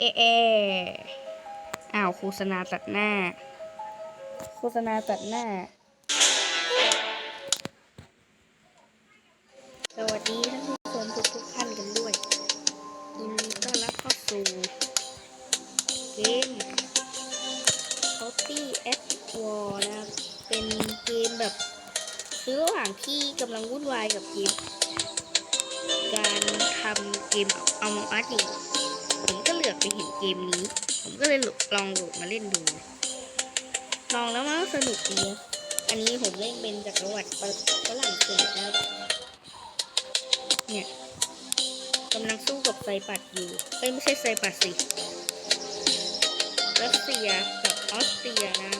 เอเออ้าวโฆษณาตัดหน้า โฆษณาตัดหน้า สวัสดีท่านผู้ชมทุกทุกท่านกันด้วยยินดีต้อนรับเข้าสู่เกม Copy at War นะครับ เป็นเกมแบบคือระหว่างที่กำลังวุ่นวายกับเกม การทำเกมเอามาอัดอยู่ ลือบไปเห็นเกมนี้ ผมก็เลยลองโหลดมาเล่นดูลองแล้วมันก็สนุกดีอันนี้ผมเล่นเป็นจากระวัติฝรั่งเศสนะครับเนี่ยกำลังสู้กับไซปัดอยู่เอ้ยไม่ใช่ไซปัดสิรัสเซียกับออสเตรียนะ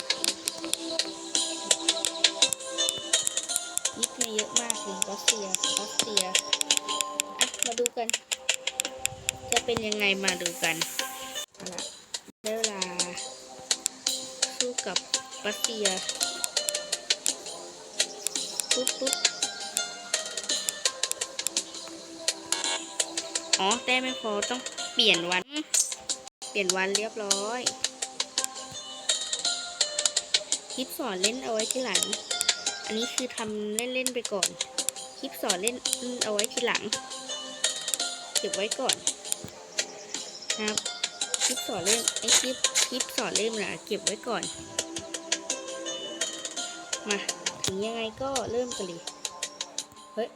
ยิดมาเยอะมากเลยรัสเซียออสเตรียอะมาดูกัน เป็นยังไงมาดูกันเอาละได้เวลา สู้กับรัสเซียปุ๊บปุ๊บอ๋อ แต่ไม่พอต้องเปลี่ยนวัน เปลี่ยนวันเรียบร้อยคลิปสอนเล่นเอาไว้ที่หลัง อันนี้คือทำเล่นๆไปก่อน คลิปสอนเล่นเอาไว้ทีหลัง เก็บไว้ก่อน นะครับคลิปสอนเล่นไอคลิปคลิปสอนเล่นนะเก็บไว้ก่อน มาถึงยังไงก็เริ่มกันเลยเฮ้ย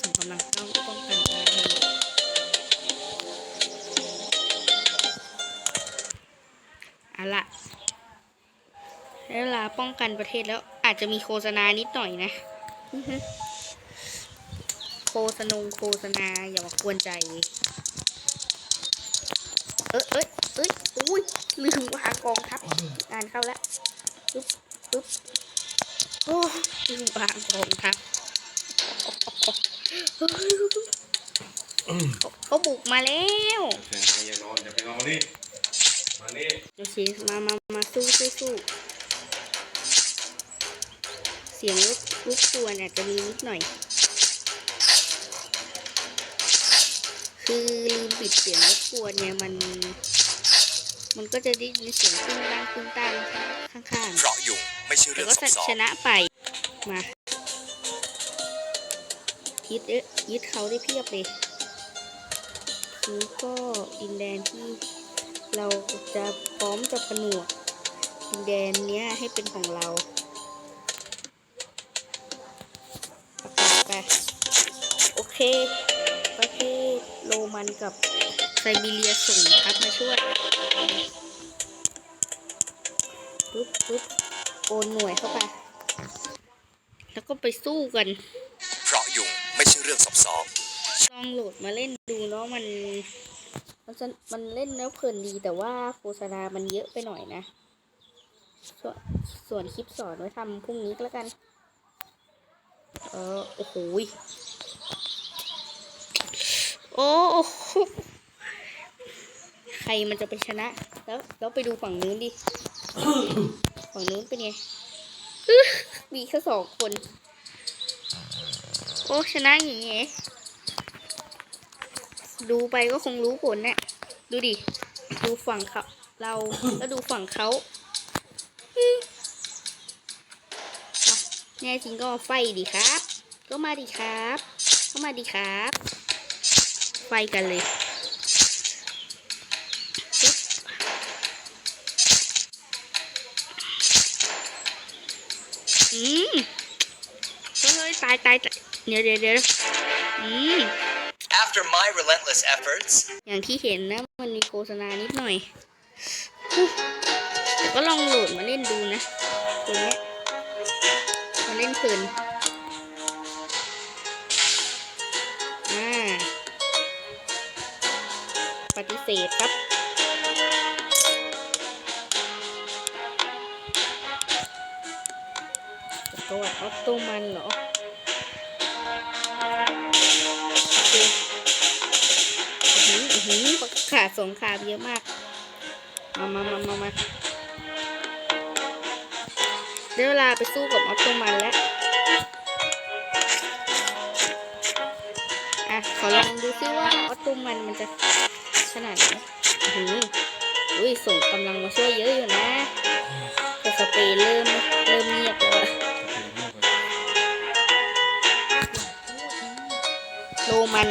ส่งกำลังเข้าป้องกันการเหตุเอาละเวลาป้องกันประเทศแล้วอาจจะมีโฆษณานิดหน่อยนะ ษณงโฆษณาอย่ามากวนใจ เอ้ยเอ้ยเอ้ยอุ้ยลืมวางกองทัพงานเข้าแล้วปึ๊บปึ๊บโอ้ลืมวางกองทัพเขาบุกมาแล้วอย่านอนอย่าไปนอนนี่มานี่โอเคมามามาสู้สู้สู้เสียงรบรบกวนอาจจะมีนิดหน่อย คือลืมปิดเสียงรบกวนเนี่ยมัน มันก็จะได้ยินเสียงตึ้งตั้งตึ้งตั้งข้างเพราะยุงไม่ใช่ๆเรื่แล้อวงก็ซับซ้อชนนะไปมายึดเอ๊ะยึดเขาได้เพียบเลยนี่ก็ดินแดนที่เราจะพร้อมจะผนวกดินแดนเนี้ยให้เป็นของเราประกาศไปโอเคประเทศ โรมันกับไซบีเรียส่งทัพมาช่วยปุ๊บปุ๊บโอนหน่วยเข้าไป แล้วก็ไปสู้กัน เพราะยุงไม่ใช่เรื่องซับซ้อนลองโหลดมาเล่นดูเนาะมัน มันจะมันเล่นแล้วเพลินดีแต่ว่าโฆษณามันเยอะไปหน่อยนะ ส่วนส่วนคลิปสอนไว้ทำพรุ่งนี้ก็แล้วกัน เออ โอ้โห โอ้ใครมันจะไปชนะ แล้วแล้วไปดูฝั่งนู้นดิ ฝั่งนู้นเป็นไงมีแค่สองคน โอ้ชนะอย่างเงี้ยดูไปก็คงรู้ผลนะดูดิ ดูฝั่งเขาเราแล้วดูฝั่งเขาแน่จริงก็ไฟดีครับ ก็มาดีครับ ก็มาดีครับ ไฟกันเลยปึ๊บอืมเฮ้ยตายตายตายเดี๋ยวเดี๋ยวเดี๋ยวอืม After my relentless efforts อย่างที่เห็นนะ มันมีโฆษณานิดหน่อยแต่ก็ลองโหลดมาเล่นดูนะตัวเนี้ยมาเล่นเพลิน ปฏิเสธครับ ประวัติออตโตมันเหรอโอเคอื้อหืออื้อหือขาดสงครามเยอะมาก มามามามามาได้เวลาไปสู้กับออตโตมันแล้ว อะ ขออลองดูซิว่าออโตมันมันจะ ขนาดไหนอื้หืออุ้ยส่งกำลังมาช่วยเยอะอยู่นะแต่สเปรย์เริ่มเริ่มเงียบแล้วโลมัน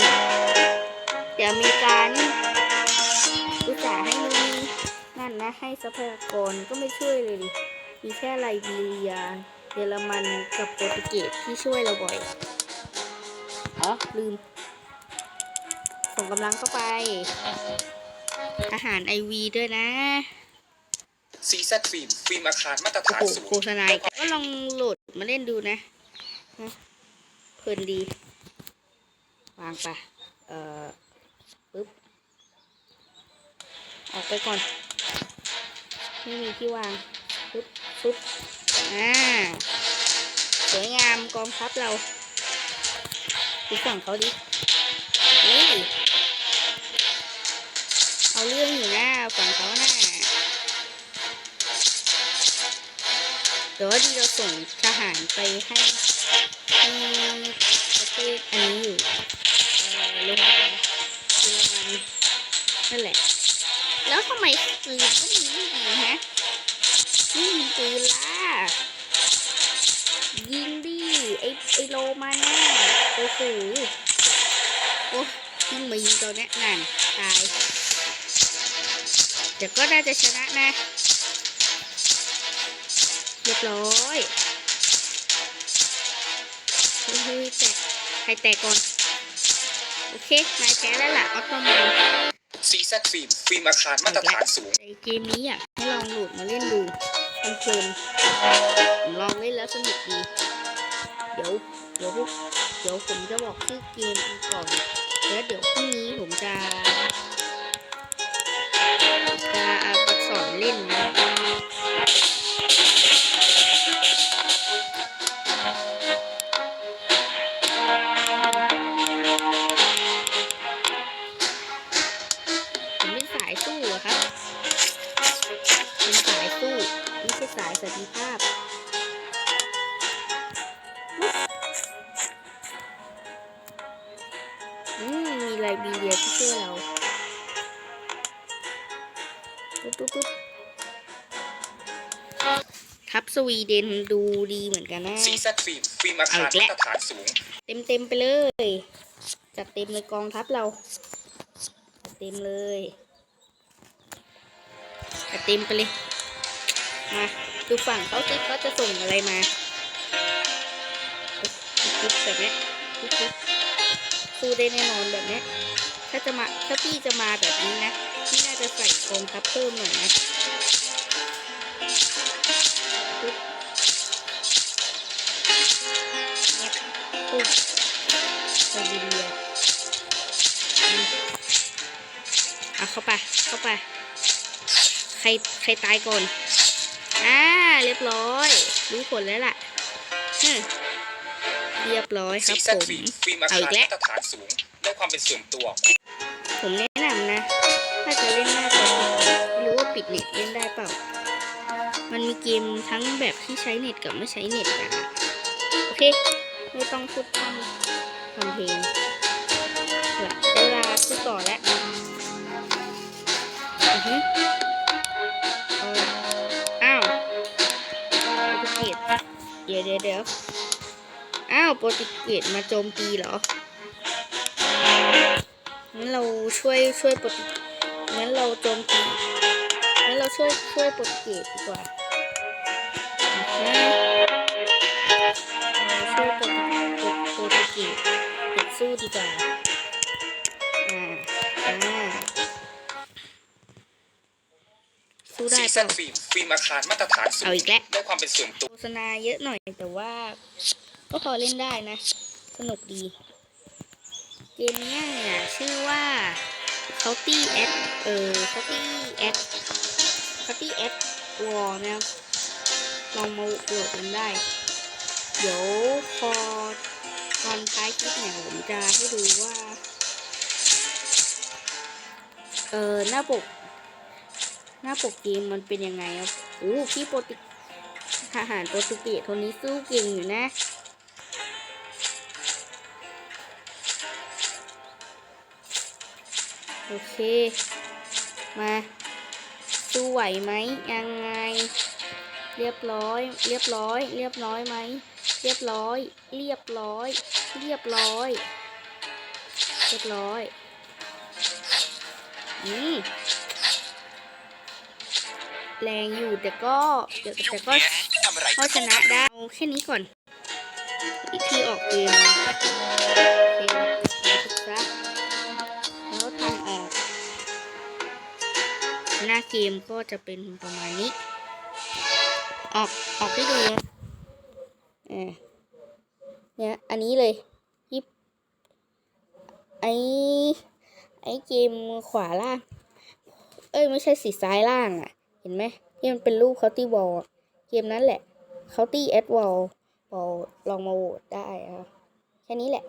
เดี๋ยวมริกานี่อุตส่าห์ให้มีนั่นนะ ให้ทรัพยากรก็ไม่ช่วยเลยดิมีแค่ไลบีเรียเยอรมันกับโปรตุเกสที่ช่วยเราบ่อยอ๋อลืม ส่งกำลังเข้าไป อาหารไอวีด้วยนะ ซีแซฟิล์มฟิล์มอาคารมาตรโอ้ฐานโหสูงโฆษณาอีกก็ลองโหลดมาเล่นดูนะนะเพลินดี วางไปเอ่อปึ๊บ ออกไปก่อน ไม่มีที่วาง ปึ๊บปึ๊บอ่า สวยงามกองทัพเราดูฝั่งเขาดิ เรื่องอยู่นะฝั่งเขาน่ะเดี๋ยวว่าดีเราส่งทหารไปให้ให้ประเทศอันนี้อยู่เออโรงพยาบาลเยอรมันนั่นแหละ แล้วทำไมปืนก็มีไม่ยิงฮะไม่ยิงปืนล่ะยิงดิไอไอโลมาน่โอ้โหโอ้ยิงมายิงตัวเนี้ยนั่นตาย แต่ก็น่าจะชนะนะ เรียบร้อยเฮ้ยแตกใครแตกก่อน โอเคนายแพ้แล้วล่ะออตโตมันซีแซฟิล์มฟิล์มอาคารมาตรฐานสูงในเกมนี้อะให้ลองโหลดมาเล่นดูมันเพลินลองเล่นแล้วสนุกดี เดี๋ยวเดี๋ยวพวกเดี๋ยวผมจะบอกชื่อเกมก่อนแล้วเดี๋ยวพรุ่งนี้ผมจะ ล่นนะผมเป็นสายสู้อะครับเป็นสายสู้ไม่ใช่สายสันติภาพอืมมีไลบีเรียที่ช่วยเราปุ๊บปุ๊บปุ๊บ ทัพสวีเดนดูดีเหมือนกันนะซีแซฟิล์มฟิล์มอาคารมาตรฐานสูง เต็มเต็มๆไปเลยจัดเต็มเลยกองทัพเราจัดเต็มเลยจัดเต็มไปเลยมาดูฝั่งเขาสิเขาจะส่งอะไรมาจิ๊บแบบเนี้ยจิ๊บจิ๊บสู้ได้แน่นอนแบบเนี้ยถ้าจะมาถ้าพี่จะมาแบบนี้นะพี่น่าจะใส่กองทัพเพิ่มหน่อยนะ ปึ๊บไซบีเรียอืมเอาเข้าไป เข้าไป ใคร ใครตายก่อน อ่า เรียบร้อย รู้ผลแล้วล่ะฮึมเรียบร้อยคซีรับแซผมฟิล์มฟิล์มอาเอาคารอีกแล้วมาตรฐานสูงได้ความเป็นส่วนตัว ผมแนะนำนะ ถ้าจะเล่นหน้าจอไม่รู้ว่าปิดเน็ตเล่นได้เปล่า มันมีเกมทั้งแบบที่ใช้เน็ตกับไม่ใช้เน็ตอะโอเค ไม่ต้องพูดทำทำเพลงเดี๋ยวได้เวลาพูดต่อแล้วอือฮึเอออ้าวโปรตุเกสเดี๋ยวเดี๋ยวเดี๋ยวอ้าวโปรตุเกสมาโจมตีเหรองั้นเราช่วยช่วยโปรตุงั้นเราโจมตีงั้นเราช่วยช่วยโปรตุเกสดีกว่าอ่ ด็กสู้ดีกว่าอ่าอ่าสู้ได้ซีเปแซล่าฟิล์มฟิล์มอาคารมาตรฐานสูงเอาอีกแล้วได้ความเป็นส่วนตัวโฆษณาเยอะหน่อยแต่ว่า ก็พอเล่นได้นะ สนุกดี เกมเนี้ยเนี่ยชื่อว่า c o u t y at เออ c o u t y at c o u t y at war นะครับลองมาโหลดกันได้ เดี๋ยวพอ ตอนท้ายคลิปเนี่ยผมจะให้ดูว่า เออหน้าปก หน้าปกเกมมันเป็นยังไงครับโอ้พี่โปรตุทหารโปรตุเกสคนนี้สู้เก่งอยู่นะโอเค มาสู้ไหวไหมยังไง เรียบร้อย เรียบร้อย เรียบร้อยไหม เรียบร้อย เรียบร้อย เรียบร้อย เรียบร้อยอืมแรงอยู่แต่ก็เดี๋ยวแต่ก็ทำอะไรก็ชนะได้เอาแค่นี้ก่อนวิธีออกเกมเคเราศึกษาแล้วทางออก หน้าเกมก็จะเป็นประมาณนี้ ออกออกให้ดู ออเนี่ย อันนี้เลยยิบไอไอเกมขวาล่าง เอ้ย ไม่ใช่สีซ้ายล่างอะ เห็นไหมที่มันเป็นรูปเคาน์ตี้บอลเกมนั้นแหละเคาน์ตี้แอดวอลบอลลองมาโหวตได้ครับแค่นี้แหละ